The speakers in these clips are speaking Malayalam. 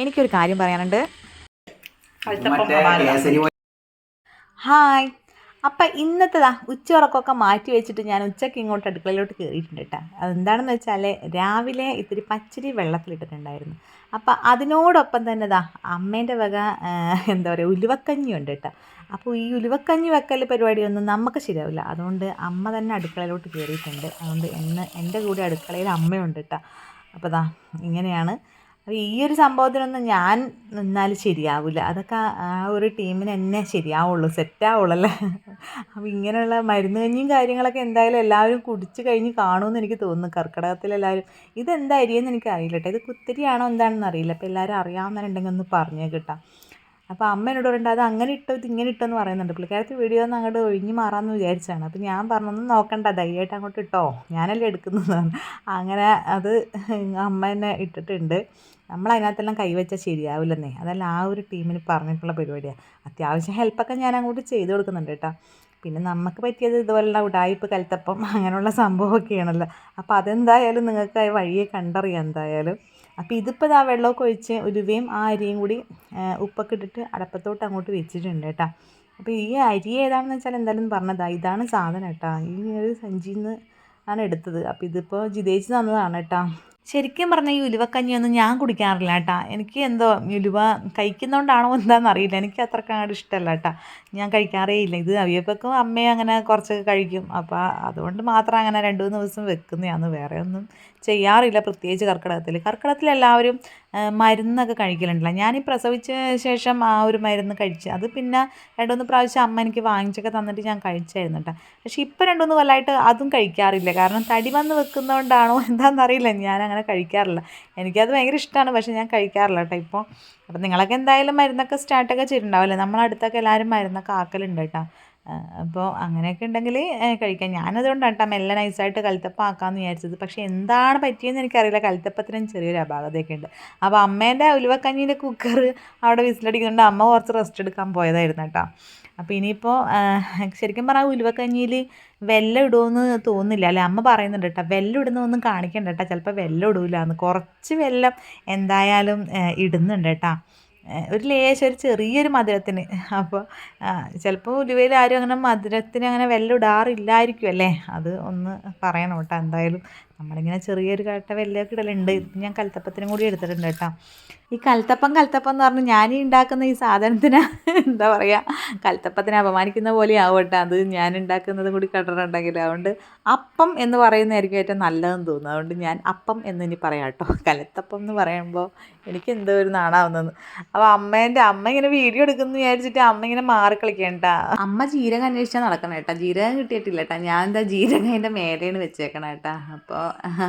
എനിക്കൊരു കാര്യം പറയാനുണ്ട്. ഹായ്. അപ്പം ഇന്നത്തേതാ ഉച്ചയുറക്കമൊക്കെ മാറ്റി വെച്ചിട്ട് ഞാൻ ഉച്ചയ്ക്ക് ഇങ്ങോട്ട് അടുക്കളയിലോട്ട് കയറിയിട്ടുണ്ട് കേട്ടോ. അതെന്താണെന്ന് വെച്ചാൽ രാവിലെ ഇത്തിരി പച്ചരി വെള്ളത്തിലിട്ടിട്ടുണ്ടായിരുന്നു. അപ്പം അതിനോടൊപ്പം തന്നെ ദാ അമ്മേന്റെ വക എന്താ പറയുക ഉലുവക്കഞ്ഞി ഉണ്ട് കേട്ടോ. അപ്പോൾ ഈ ഉലുവക്കഞ്ഞി വെക്കൽ പരിപാടിയൊന്നും നമുക്ക് ശരിയാവില്ല. അതുകൊണ്ട് അമ്മ തന്നെ അടുക്കളയിലോട്ട് കയറിയിട്ടുണ്ട് അതുകൊണ്ട് എന്ന് എന്റെ കൂടെ അടുക്കളയിൽ അമ്മയുണ്ട് കേട്ടോ അപ്പോൾ ദാ ഇങ്ങനെയാണ്. അപ്പോൾ ഈ ഒരു സംഭവത്തിനൊന്നും ഞാൻ നിന്നാൽ ശരിയാവില്ല അതൊക്കെ ആ ഒരു ടീമിന് എന്നെ ശരിയാവുള്ളൂ. സെറ്റാവുള്ളൂ അല്ലേ അപ്പോൾ ഇങ്ങനെയുള്ള മരുന്ന് കഞ്ഞിയും കാര്യങ്ങളൊക്കെ എന്തായാലും എല്ലാവരും കുടിച്ച് കഴിഞ്ഞ് കാണുമെന്ന് എനിക്ക് തോന്നുന്നു. കർക്കിടകത്തിൽ എല്ലാവരും. ഇതെന്താ അരിയെന്ന് എനിക്ക് അറിയില്ല കേട്ടോ ഇത് കുത്തിരിയാണോ എന്താണെന്ന് അറിയില്ല. അപ്പോൾ എല്ലാവരും അറിയാവുന്നവരുണ്ടെങ്കിൽ ഒന്ന് പറഞ്ഞേ കേട്ടോ അപ്പോൾ അമ്മ എന്നോട് പറയുന്നുണ്ട് അത് അങ്ങനെ ഇട്ടോ ഇത് ഇങ്ങനെ ഇട്ടോ എന്ന് പറയുന്നുണ്ട്. പുള്ളിക്കാരത്തി വീഡിയോ ഒന്ന് അങ്ങോട്ട് ഒഴിഞ്ഞ് മാറാമെന്ന് വിചാരിച്ചാണ് അപ്പോൾ ഞാൻ പറഞ്ഞൊന്നും നോക്കണ്ട ധൈര്യമായിട്ട് അങ്ങോട്ട് ഇട്ടോ. ഞാനല്ലേ എടുക്കുന്നതാണ്. അങ്ങനെ അത് അമ്മ തന്നെ ഇട്ടിട്ടുണ്ട്. നമ്മൾ അതിനകത്തെല്ലാം കൈവച്ചാൽ ശരിയാവില്ലെന്നേ. അതല്ല ആ ഒരു ടീമിന് പറഞ്ഞിട്ടുള്ള പരിപാടിയാണ് അത്യാവശ്യം ഹെൽപ്പൊക്കെ ഞാൻ അങ്ങോട്ട് ചെയ്ത് കൊടുക്കുന്നുണ്ട് കേട്ടോ. പിന്നെ നമുക്ക് പറ്റിയത് ഇതുപോലുള്ള ഉടായ്പ് കൽത്തപ്പം അങ്ങനെയുള്ള സംഭവമൊക്കെയാണല്ലോ. അപ്പോൾ അതെന്തായാലും നിങ്ങൾക്ക് വഴിയെ കണ്ടറിയാം എന്തായാലും. അപ്പോൾ ഇതിപ്പോൾ ആ വെള്ളമൊക്കെ ഒഴിച്ച് ഉലുവയും ആ അരിയും കൂടി ഉപ്പൊക്കെ ഇട്ടിട്ട് അടപ്പത്തോട്ട് അങ്ങോട്ട് വെച്ചിട്ടുണ്ട് കേട്ടോ. അപ്പോൾ ഈ അരി ഏതാണെന്ന് വെച്ചാൽ എന്തായാലും പറഞ്ഞതാണ് ഇതാണ് സാധനം കേട്ടോ. ഈ ഒരു സഞ്ചിയിൽ നിന്ന് ആണ് എടുത്തത്. അപ്പോൾ ഇതിപ്പോൾ ജിതേച്ച് തന്നതാണ് കേട്ടോ. ശരിക്കും പറഞ്ഞാൽ ഈ ഉലുവക്കഞ്ഞിയൊന്നും ഞാൻ കുടിക്കാറില്ല കേട്ടോ. എനിക്ക് എന്തോ ഉലുവ കഴിക്കുന്നതുകൊണ്ടാണോ എന്താണെന്ന് അറിയില്ല എനിക്ക് അത്രക്കാട് ഇഷ്ടമല്ല കേട്ടോ. ഞാൻ കഴിക്കാറേ ഇല്ല. ഇത് അവിയപ്പക്കും അമ്മയും അങ്ങനെ കുറച്ചൊക്കെ കഴിക്കും. അപ്പോൾ അതുകൊണ്ട് മാത്രം അങ്ങനെ രണ്ട് മൂന്ന് ദിവസം വെക്കുന്നതാണ്. വേറെ ഒന്നും ചെയ്യാറില്ല. പ്രത്യേകിച്ച് കർക്കിടകത്തിൽ. കർക്കിടകത്തിൽ എല്ലാവരും മരുന്നൊക്കെ കഴിക്കലുണ്ടല്ലോ. ഞാൻ പ്രസവിച്ച ശേഷം ആ ഒരു മരുന്ന് കഴിച്ച് അത് പിന്നെ രണ്ട് മൂന്ന് പ്രാവശ്യം അമ്മ എനിക്ക് വാങ്ങിച്ചൊക്കെ തന്നിട്ട് ഞാൻ കഴിച്ചായിരുന്നു കേട്ടോ പക്ഷേ ഇപ്പോൾ രണ്ട് മൂന്ന് കൊല്ലമായിട്ട് അതും കഴിക്കാറില്ല. കാരണം തടി വന്ന് വെക്കുന്നതുകൊണ്ടാണോ എന്താണെന്നറിയില്ല ഞാൻ അങ്ങനെ കഴിക്കാറില്ല. എനിക്കത് ഭയങ്കര ഇഷ്ടമാണ് പക്ഷേ ഞാൻ കഴിക്കാറില്ല കേട്ടോ ഇപ്പോൾ അപ്പം നിങ്ങളൊക്കെ എന്തായാലും മരുന്നൊക്കെ സ്റ്റാർട്ടൊക്കെ ചെയ്തിട്ടുണ്ടാവില്ലേ നമ്മളടുത്തൊക്കെ എല്ലാവരും മരുന്നൊക്കെ ആക്കലുണ്ട് കേട്ടോ അപ്പോൾ അങ്ങനെയൊക്കെ ഉണ്ടെങ്കിൽ കഴിക്കാം. ഞാനതുകൊണ്ടാണ് കേട്ടോ മെല്ലെ നൈസായിട്ട് കൽത്തപ്പം ആക്കാമെന്ന് വിചാരിച്ചത്. പക്ഷേ എന്താണ് പറ്റിയെന്ന് എനിക്കറിയില്ല. കൽത്തപ്പത്തിനും ചെറിയൊരു അപാകതയൊക്കെ ഉണ്ട്. അപ്പോൾ അമ്മേന്റെ ഉലുവക്കഞ്ഞീന്റെ കുക്കർ അവിടെ വിസിലടിക്കുന്നുണ്ട്. അമ്മ കുറച്ച് റെസ്റ്റ് എടുക്കാൻ പോയതായിരുന്നു കേട്ടോ. അപ്പോൾ ഇനിയിപ്പോൾ ശരിക്കും പറഞ്ഞാൽ ഉലുവക്കഞ്ഞിയിൽ വെല്ലം ഇടുമെന്ന് തോന്നുന്നില്ല. അല്ലെ? അമ്മ പറയുന്നുണ്ട് കേട്ടോ വെല്ലം ഇടുന്നൊന്നും കാണിക്കണ്ട കേട്ടോ. ചിലപ്പോൾ വെല്ലം ഇടൂല എന്ന് കുറച്ച് വെല്ലം എന്തായാലും ഇടുന്നുണ്ട് കേട്ടോ. ഒരു ലേശം ഒരു ചെറിയൊരു മധുരത്തിന്. അപ്പോൾ ചിലപ്പോൾ ഉലുവയിൽ ആരും അങ്ങനെ മധുരത്തിന് അങ്ങനെ വെല്ലം ഇടാറില്ലായിരിക്കും അല്ലേ? അത് ഒന്ന് പറയണം കേട്ടോ എന്തായാലും. നമ്മളിങ്ങനെ ചെറിയൊരു കട്ട വലിയ ഇടലുണ്ട്. ഇത് ഞാൻ കൽത്തപ്പത്തിനും കൂടി എടുത്തിട്ടുണ്ട് കേട്ടോ. ഈ കൽത്തപ്പം കൽത്തപ്പം എന്ന് പറഞ്ഞ് ഞാൻ ഈ ഉണ്ടാക്കുന്ന ഈ സാധനത്തിന് എന്താ പറയുക കൽത്തപ്പത്തിനെ അപമാനിക്കുന്ന പോലെ ആവും കേട്ടോ. അത് ഞാൻ ഉണ്ടാക്കുന്നതും കൂടി കണ്ടിട്ടുണ്ടെങ്കിൽ. അതുകൊണ്ട് അപ്പം എന്ന് പറയുന്നതായിരിക്കും ഏറ്റവും നല്ലതെന്ന് തോന്നുന്നു. അതുകൊണ്ട് ഞാൻ അപ്പം എന്ന് ഇനി പറയാം കേട്ടോ. കലത്തപ്പം എന്ന് പറയുമ്പോൾ എനിക്ക് എന്തോ ഒരു നാണാവുന്നത്. അപ്പോൾ അമ്മേന്റെ അമ്മ ഇങ്ങനെ വീഡിയോ എടുക്കുന്നു വിചാരിച്ചിട്ട് അമ്മ ഇങ്ങനെ മാറി കളിക്കണ്ട അമ്മ ജീരകം അന്വേഷിച്ചാൽ നടക്കണം കേട്ടോ. ജീരകം കിട്ടിയിട്ടില്ല കേട്ടോ. ഞാൻ എന്താ ജീരകം അതിന്റെ മേലെയാണ് വെച്ചേക്കണം കേട്ടോ. അപ്പോൾ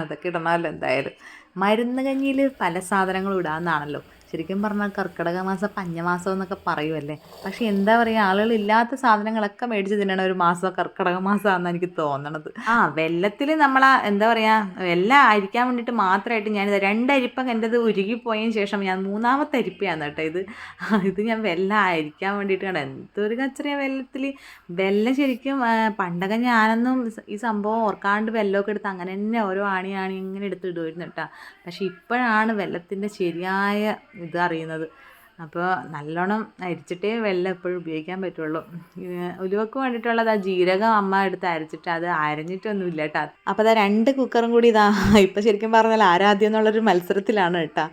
അതൊക്കെ ഇടണമല്ലോ എന്തായാലും. മരുന്ന് കഞ്ഞിയിൽ പല സാധനങ്ങളും ഇടാമെന്നാണല്ലോ ശരിക്കും പറഞ്ഞാൽ കർക്കിടക മാസം പഞ്ഞമാസം എന്നൊക്കെ പറയുമല്ലേ പക്ഷെ എന്താ പറയുക ആളുകൾ ഇല്ലാത്ത സാധനങ്ങളൊക്കെ മേടിച്ച് തിന്നണ ഒരു മാസം കർക്കിടക മാസമാണെന്ന് എനിക്ക് തോന്നണത്. ആ വെള്ളത്തിൽ നമ്മൾ എന്താ പറയുക വെല്ല അരിക്കാൻ വേണ്ടിയിട്ട് മാത്രമായിട്ട് ഞാനിത് രണ്ടരിപ്പം എന്റെത് ഉരുകിപ്പോയതിന് ശേഷം ഞാൻ മൂന്നാമത്തെ അരിപ്പയാണ് കേട്ടോ ഇത്. ഇത് ഞാൻ വെല്ല അരിക്കാൻ വേണ്ടിയിട്ട് കണ്ട. എന്തൊരു കച്ചറിയ വെള്ളത്തിൽ വെല്ലം ശരിക്കും പണ്ടൊക്കെ ഞാനൊന്നും ഈ സംഭവം ഓർക്കാണ്ട് വെല്ലമൊക്കെ എടുത്ത് അങ്ങനെ തന്നെ ഓരോ ആണി ആണി ഇങ്ങനെ എടുത്ത് ഇടുമായിരുന്നു കേട്ടോ. പക്ഷെ ഇപ്പോഴാണ് വെള്ളത്തിന്റെ ശരിയായ ഇത് അറിയുന്നത്. അപ്പോൾ നല്ലോണം അരിച്ചിട്ടേ വെള്ളം എപ്പോഴും ഉപയോഗിക്കാൻ പറ്റുള്ളൂ. ഉലുവക്ക് വേണ്ടിയിട്ടുള്ളത് ആ ജീരകം അമ്മ എടുത്ത് അരച്ചിട്ട് അത് അരഞ്ഞിട്ടൊന്നുമില്ല കേട്ടോ. അപ്പോൾ അതാ രണ്ട് കുക്കറും കൂടി ഇതാ ഇപ്പം ശരിക്കും പറഞ്ഞാൽ ആരാധ്യം എന്നുള്ളൊരു മത്സരത്തിലാണ് കേട്ടോ.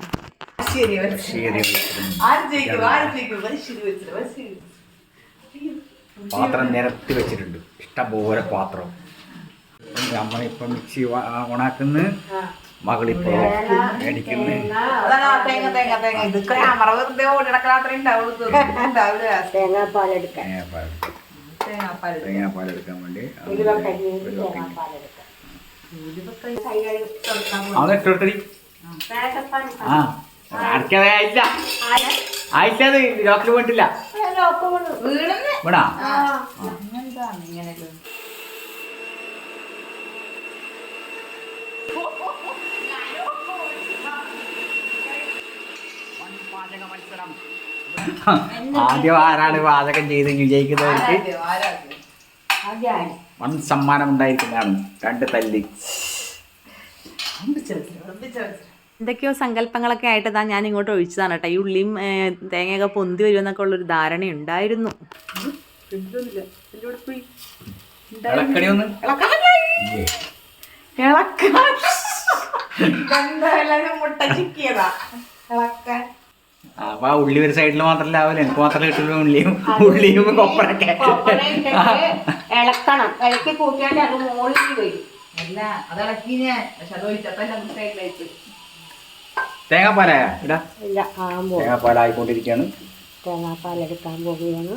പാത്രം നിരത്തി വെച്ചിട്ടുണ്ട്. ഇഷ്ടംപോലെ പാത്രം. നമ്മളിപ്പം മിക്സി ഓണാക്കുന്ന. മകളിപ്പോ തേങ്ങാപ്പാലെടുക്കാൻ തേങ്ങാപ്പാൽ തേങ്ങാപ്പാൽ തേങ്ങാപ്പാൽ എടുക്കാൻ വേണ്ടി ഉലുവക്കഞ്ഞി ഉലുവക്കഞ്ഞി. തേങ്ങാപ്പാലെടുക്കാൻ അത് ഇട്ടോട്ടടി ആ അടയ്ക്കാതെ ലോക്കിൽ പോയിട്ടില്ല. വീണാ ഇങ്ങനെ ആദ്യം ആരാണ് പാചകം ചെയ്ത് വിജയിക്കുന്നവർക്ക് വൺ സമ്മാനം ഉണ്ടായിരിക്കുന്നതാണ്. രണ്ട് തല്ലി. എന്തൊക്കെയോ സങ്കല്പങ്ങളൊക്കെ ആയിട്ട് താ ഞാൻ ഇങ്ങോട്ട് ഒഴിച്ചതാണ് കേട്ടോ. ഈ ഉള്ളിയും തേങ്ങയൊക്കെ പൊന്തി വരുമെന്നൊക്കെ ഉള്ളൊരു ധാരണ ഉണ്ടായിരുന്നു. ഇളക്കാൻ. മുട്ട ചിക്കിയതാ? ഇളക്കാൻ. അപ്പൊ ആ ഉള്ളി ഒരു സൈഡിൽ മാത്രല്ല ആവില്ല എനിക്ക് മാത്രമേ കിട്ടുള്ളൂ ഉള്ളിയും. ഉള്ളിയും കൊപ്പറൊക്കെ ഇളക്കണം. ഇളക്കി കൂട്ടിയാണ്ട് അത് മുകളിൽ വരും. അല്ല അത് ഇളക്കി ഞാൻ പക്ഷെ അത് ഒഴിച്ചപ്പോ എല്ലാം സൈഡിലേക്ക് തേങ്ങാപ്പാലായ ഇടാ. ഇല്ല തേങ്ങാപ്പാലായിക്കൊണ്ടിരിക്കുകയാണ് തേങ്ങാപ്പാലെടുക്കാൻ പോവുകയാണ്.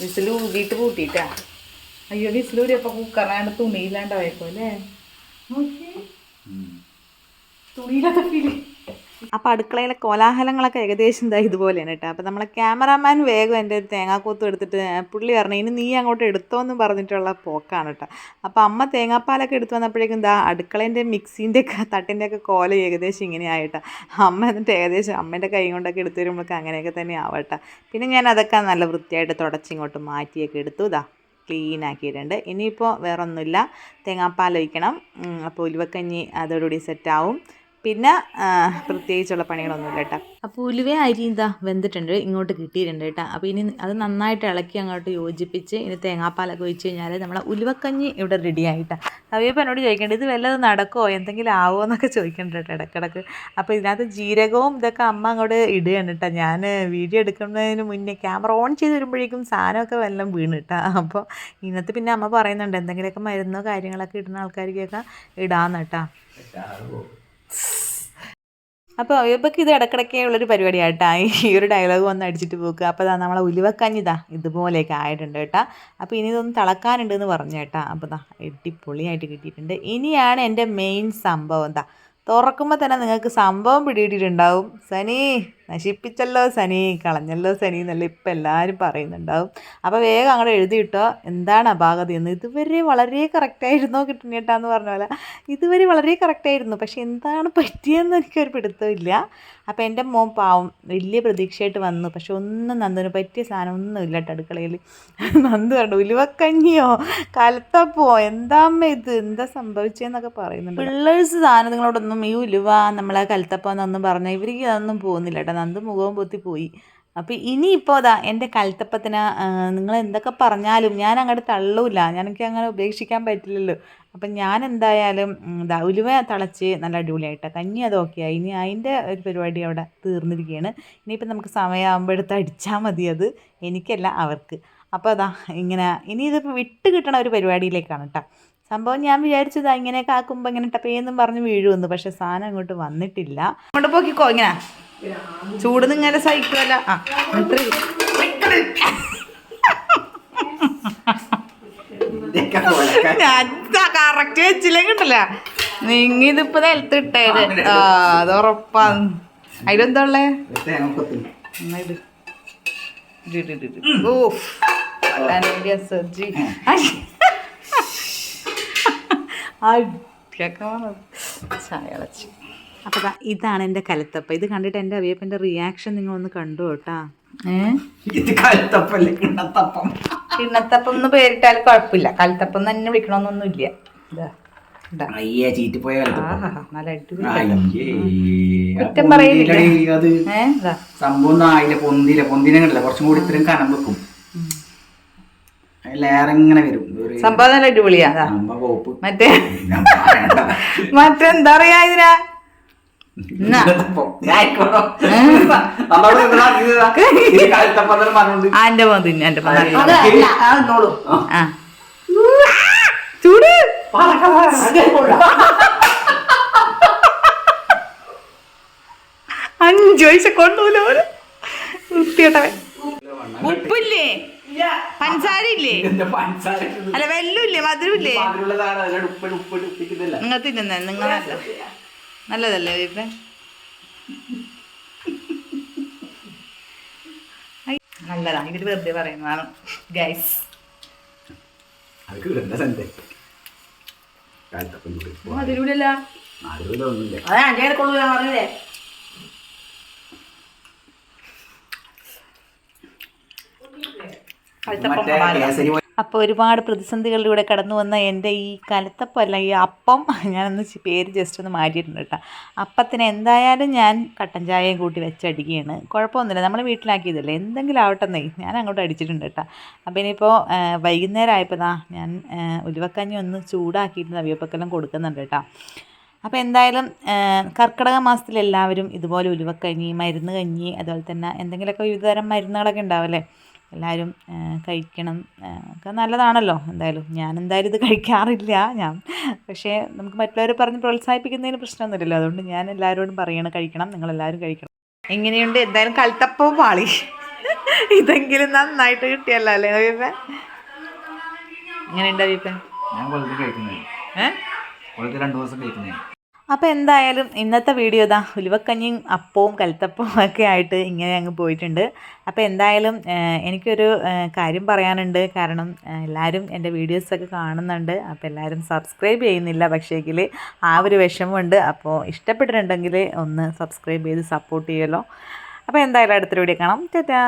വിസിൽ ഊതിയിട്ട് കൂട്ടിയിട്ടാ. അയ്യോ വിസിൽ ഊരിയപ്പോ കുക്കറിനാണ്ട് തുണിയില്ലാണ്ടായപ്പോ അല്ലേ. തുണിയില്ലാത്ത ഫീൽ അപ്പോൾ അടുക്കളയിലെ കോലാഹലങ്ങളൊക്കെ ഏകദേശം ഇതാ ഇതുപോലെയാണ് കേട്ടോ. അപ്പോൾ നമ്മളെ ക്യാമറാമാൻ വേഗം എന്റെ തേങ്ങാക്കൂത്തും എടുത്തിട്ട് പുള്ളി പറഞ്ഞു ഇനി നീ അങ്ങോട്ട് എടുത്തോ പറഞ്ഞിട്ടുള്ള പോക്കാണ് കേട്ടോ. അപ്പോൾ അമ്മ തേങ്ങാപ്പാലൊക്കെ എടുത്തു വന്നപ്പോഴേക്കും എന്താ അടുക്കളേന്റെ മിക്സിന്റെ ഒക്കെ തട്ടിന്റെ ഒക്കെ കോല ഏകദേശം ഇങ്ങനെ ആയിട്ടാ അമ്മ എന്നിട്ട് ഏകദേശം അമ്മേന്റെ കൈ കൊണ്ടൊക്കെ എടുത്തു വരുമ്പോഴൊക്കെ അങ്ങനെയൊക്കെ തന്നെ ആവട്ടെ പിന്നെ ഞാൻ അതൊക്കെ നല്ല വൃത്തിയായിട്ട് തുടച്ചിങ്ങോട്ട് മാറ്റിയൊക്കെ എടുത്തു. ഇതാ ക്ലീൻ ആക്കിയിട്ടുണ്ട്. ഇനിയിപ്പോൾ വേറൊന്നുമില്ല. തേങ്ങാപ്പാൽ ഒഴിക്കണം. അപ്പോൾ ഉലുവക്കഞ്ഞി അതോടുകൂടി സെറ്റാവും പിന്നെ പ്രത്യേകിച്ചുള്ള പണികളൊന്നുമില്ല കേട്ടോ. അപ്പോൾ ഉലുവ അരി ഇതാ വെന്തിട്ടുണ്ട്. ഇങ്ങോട്ട് കിട്ടിയിട്ടുണ്ട് കേട്ടോ. അപ്പോൾ ഇനി അത് നന്നായിട്ട് ഇളക്കി അങ്ങോട്ട് യോജിപ്പിച്ച് ഇനി തേങ്ങാപ്പാലൊക്കെ ഒഴിച്ച് കഴിഞ്ഞാൽ നമ്മളെ ഉലുവക്കഞ്ഞി ഇവിടെ റെഡി ആയിട്ടാണ് അവയപ്പോൾ എന്നോട് ചോദിക്കേണ്ടത് ഇത് വല്ലതും നടക്കുമോ എന്തെങ്കിലും ആവുമോ എന്നൊക്കെ ചോദിക്കേണ്ട കേട്ടോ ഇടക്കിടക്ക്. അപ്പോൾ ഇതിനകത്ത് ജീരകവും ഇതൊക്കെ അമ്മ അങ്ങോട്ട് ഇടുകയാണ് കേട്ടോ. ഞാൻ വീഡിയോ എടുക്കുന്നതിന് മുന്നേ ക്യാമറ ഓൺ ചെയ്ത് വരുമ്പോഴേക്കും സാധനമൊക്കെ വല്ലതും വീണ് കേട്ടോ. അപ്പോൾ ഇന്നത്തെ പിന്നെ അമ്മ പറയുന്നുണ്ട് എന്തെങ്കിലുമൊക്കെ മരുന്നോ കാര്യങ്ങളൊക്കെ ഇടുന്ന ആൾക്കാർക്കൊക്കെ ഇടാന്ന് കേട്ടോ. അപ്പോൾ ഇവർക്ക് ഇത് ഇടക്കിടക്കേ ഉള്ളൊരു പരിപാടിയാട്ടാ. ഈ ഒരു ഡയലോഗ് വന്ന് അടിച്ചിട്ട് പോക്കുക അപ്പോൾ ഇതാ നമ്മളെ ഉലുവക്കഞ്ഞിതാ ഇതുപോലെയൊക്കെ ആയിട്ടുണ്ട് കേട്ടാ. അപ്പോൾ ഇനി ഇതൊന്നും തിളക്കാനുണ്ട് എന്ന് പറഞ്ഞു കേട്ടാ. അപ്പോൾ ഇതാ എട്ടിപ്പൊളിയായിട്ട് കിട്ടിയിട്ടുണ്ട്. ഇനിയാണ് എന്റെ മെയിൻ സംഭവം എന്താ തുറക്കുമ്പോൾ തന്നെ നിങ്ങൾക്ക് സംഭവം പിടിയിട്ടിട്ടുണ്ടാവും സനി. നശിപ്പിച്ചല്ലോ സനി കളഞ്ഞല്ലോ സനി എന്നല്ല ഇപ്പം എല്ലാവരും പറയുന്നുണ്ടാവും. അപ്പോൾ വേഗം അങ്ങോട്ട് എഴുതിയിട്ടോ എന്താണ് അപാകത എന്ന്? ഇതുവരെ വളരെ കറക്റ്റായിരുന്നോ കിട്ടുന്നേട്ടാന്ന് പറഞ്ഞ പോലെ. ഇതുവരെ വളരെ കറക്റ്റായിരുന്നു പക്ഷെ എന്താണ് പറ്റിയെന്ന് എനിക്കൊരു പിടുത്തമില്ല അപ്പോൾ എന്റെ മോൻ പാവം വലിയ പ്രതീക്ഷയായിട്ട് വന്നു. പക്ഷെ ഒന്നും നന്ദന് പറ്റിയ സാധനം ഒന്നും ഇല്ല അടുക്കളയിൽ. നന്ദു കണ്ടു ഉലുവക്കഞ്ഞിയോ? കലത്തപ്പോ എന്താമ്മ ഇത്? എന്താ സംഭവിച്ചതെന്നൊക്കെ പറയുന്നുണ്ട് പിള്ളേഴ്സ് സാധനങ്ങളോടൊന്നും ഈ ഉലുവ നമ്മളെ കലത്തപ്പോ എന്നൊന്നും പറഞ്ഞാൽ ഇവർക്ക് അതൊന്നും പോകുന്നില്ല കേട്ടോ. നന്ദു മുഖവും പൊത്തി പോയി. അപ്പോൾ ഇനിയിപ്പോൾ അതാ എന്റെ കൽത്തപ്പത്തിന് നിങ്ങൾ എന്തൊക്കെ പറഞ്ഞാലും ഞാൻ അങ്ങോട്ട് തള്ളൂല. ഞാനെനിക്ക് അങ്ങനെ ഉപേക്ഷിക്കാൻ പറ്റില്ലല്ലോ. അപ്പം ഞാൻ എന്തായാലും ഇതാ ഉലുവ തളച്ച് നല്ല അടിപൊളിയായിട്ട്. കഞ്ഞി അത് ഓക്കെയായി ഇനി അതിന്റെ ഒരു പരിപാടി അവിടെ തീർന്നിരിക്കുകയാണ് ഇനിയിപ്പോൾ നമുക്ക് സമയമാകുമ്പോൾ എടുത്ത് അടിച്ചാൽ മതി അത്. എനിക്കല്ല അവർക്ക്. അപ്പോൾ അതാ ഇങ്ങനെ ഇനി ഇതിപ്പോൾ വിട്ട് കിട്ടണ ഒരു പരിപാടിയിലേക്കാണ് കേട്ടോ സംഭവം ഞാൻ വിചാരിച്ചത് ഇങ്ങനെയൊക്കെ ആക്കുമ്പോൾ ഇങ്ങനെ ടപ്പേന്നും പറഞ്ഞ് വീഴുമെന്ന്. പക്ഷേ സാധനം അങ്ങോട്ട് വന്നിട്ടില്ല. അങ്ങോട്ട് പോക്കിക്കോ ഇങ്ങനെ. ചൂട് ഇങ്ങനെ സഹിക്കുമല്ല ആ ഞാൻ കറക്റ്റ് വെച്ചില്ലെങ്കിൽ ഉണ്ടല്ല. നിങ്ങ ഇതിപ്പോ നിലത്ത് ഇട്ടേര്. ആ അത് ഉറപ്പാ. അതിലെന്താ ഉള്ളേ? ഇത്. ഇത്? ഇത് ഇത് അപ്പോൾ ഇതാണ് എന്റെ കലത്തപ്പ. ഇത് കണ്ടിട്ട് എന്റെ അവിയപ്പന്റെ റിയാക്ഷൻ നിങ്ങളൊന്ന് കണ്ടു കേട്ടാ. ഇത് കിണ്ണത്തപ്പം. കിണ്ണത്തപ്പം എന്ന് പേരിട്ടാൽ കുഴപ്പമില്ല. കലത്തപ്പം തന്നെ വിളിക്കണമെന്നൊന്നും ഇല്ല ഇതാ ഇതാ അയ്യേ ചീറ്റി പോയ കഴുത്തപ്പം ആഹാ നല്ല അടിപൊളി. അയ്യേ. കുറ്റം സംഭവം ഒന്നും ആയില്ല. പൊന്തിനെ കണ്ടില്ല. കുറച്ചും കൂടി ഇത്രയും കനം വെക്കും. വരും. സംഭവം നല്ല അടിപൊളിയാ. മറ്റേ. മറ്റെന്താ പറയാ ഇതിനാ? മോൻ തിന്നു മോൻ ആ ചൂട്. അഞ്ചു കൊണ്ടുപോലോ വൃത്തിയോട്ടവൻ ഉപ്പില്ലേ? പഞ്ചസാര ഇല്ലേ ഇതിന്റെ പഞ്ചസാര ഇട്ടത്. അല്ല വെല്ലൂല്ലേ മധുരമില്ലേ. നിങ്ങൾ തിന്നുന്ന നിങ്ങൾ നല്ല നല്ലതല്ലേ ബീബെ നല്ലതാണ്. ഇവർ വെറുതെ പറയുന്നതാണ് ഗൈസ് അതിലൂടെ അല്ല അതെ അഞ്ചേ കൊള്ളൂല പറഞ്ഞില്ലേ? അടുത്ത അപ്പോൾ ഒരുപാട് പ്രതിസന്ധികളിലൂടെ കടന്നു വന്ന എന്റെ ഈ കലത്തപ്പം അല്ല ഈ അപ്പം ഞാനൊന്ന് പേര് ജസ്റ്റ് ഒന്ന് മാറ്റിയിട്ടുണ്ട് കേട്ടോ. അപ്പത്തിന് എന്തായാലും ഞാൻ കട്ടൻ ചായയും കൂട്ടി വെച്ചടിക്കുകയാണ്. കുഴപ്പമൊന്നുമില്ല. നമ്മൾ വീട്ടിലാക്കിയതല്ലേ. എന്തെങ്കിലും ആവട്ടെ നെയ് ഞാൻ അങ്ങോട്ട് അടിച്ചിട്ടുണ്ട് കേട്ടോ. അപ്പോൾ ഇനിയിപ്പോൾ വൈകുന്നേരം ആയപ്പോൾ ഞാൻ ഉലുവക്കഞ്ഞി ഒന്ന് ചൂടാക്കിയിട്ട് നവ്യപ്പക്കെല്ലാം കൊടുക്കുന്നുണ്ട് കേട്ടോ. അപ്പോൾ എന്തായാലും കർക്കിടക മാസത്തിൽ എല്ലാവരും ഇതുപോലെ ഉലുവക്കഞ്ഞി മരുന്ന് കഞ്ഞി അതുപോലെ തന്നെ എന്തെങ്കിലുമൊക്കെ വിവിധതരം മരുന്നുകളൊക്കെ ഉണ്ടാവില്ലേ എല്ലാവരും കഴിക്കണം ഒക്കെ നല്ലതാണല്ലോ. എന്തായാലും ഞാൻ എന്തായാലും ഇത് കഴിക്കാറില്ല. ഞാൻ പക്ഷേ നമുക്ക് മറ്റുള്ളവരെ പറഞ്ഞ് പ്രോത്സാഹിപ്പിക്കുന്നതിന് പ്രശ്നമൊന്നുമില്ലല്ലോ. അതുകൊണ്ട് ഞാൻ എല്ലാവരോടും പറയണം കഴിക്കണം നിങ്ങളെല്ലാവരും കഴിക്കണം. എങ്ങനെയുണ്ട്? എന്തായാലും കൽത്തപ്പവും പാളി ഇതെങ്കിലും നന്നായിട്ട് കിട്ടിയല്ലോ അല്ലേ അഭിപ്പ എങ്ങനെയുണ്ട് അഭിപ്പ ഞാൻ രണ്ടു ദിവസം കഴിക്കുന്നത്. അപ്പോൾ എന്തായാലും ഇന്നത്തെ വീഡിയോ ഇതാ ഉലുവക്കഞ്ഞിയും അപ്പവും കൽത്തപ്പവും ഒക്കെ ആയിട്ട് ഇങ്ങനെ അങ്ങ് പോയിട്ടുണ്ട്. അപ്പോൾ എന്തായാലും എനിക്കൊരു കാര്യം പറയാനുണ്ട്. കാരണം എല്ലാവരും എന്റെ വീഡിയോസൊക്കെ കാണുന്നുണ്ട്. അപ്പോൾ എല്ലാവരും സബ്സ്ക്രൈബ് ചെയ്യുന്നില്ല പക്ഷേങ്കിൽ ആ ഒരു വിഷമമുണ്ട്. അപ്പോൾ ഇഷ്ടപ്പെട്ടിട്ടുണ്ടെങ്കിൽ ഒന്ന് സബ്സ്ക്രൈബ് ചെയ്ത് സപ്പോർട്ട് ചെയ്യുമല്ലോ അപ്പോൾ എന്തായാലും അടുത്തൊരു വീഡിയോ കാണാം. ടാറ്റാ.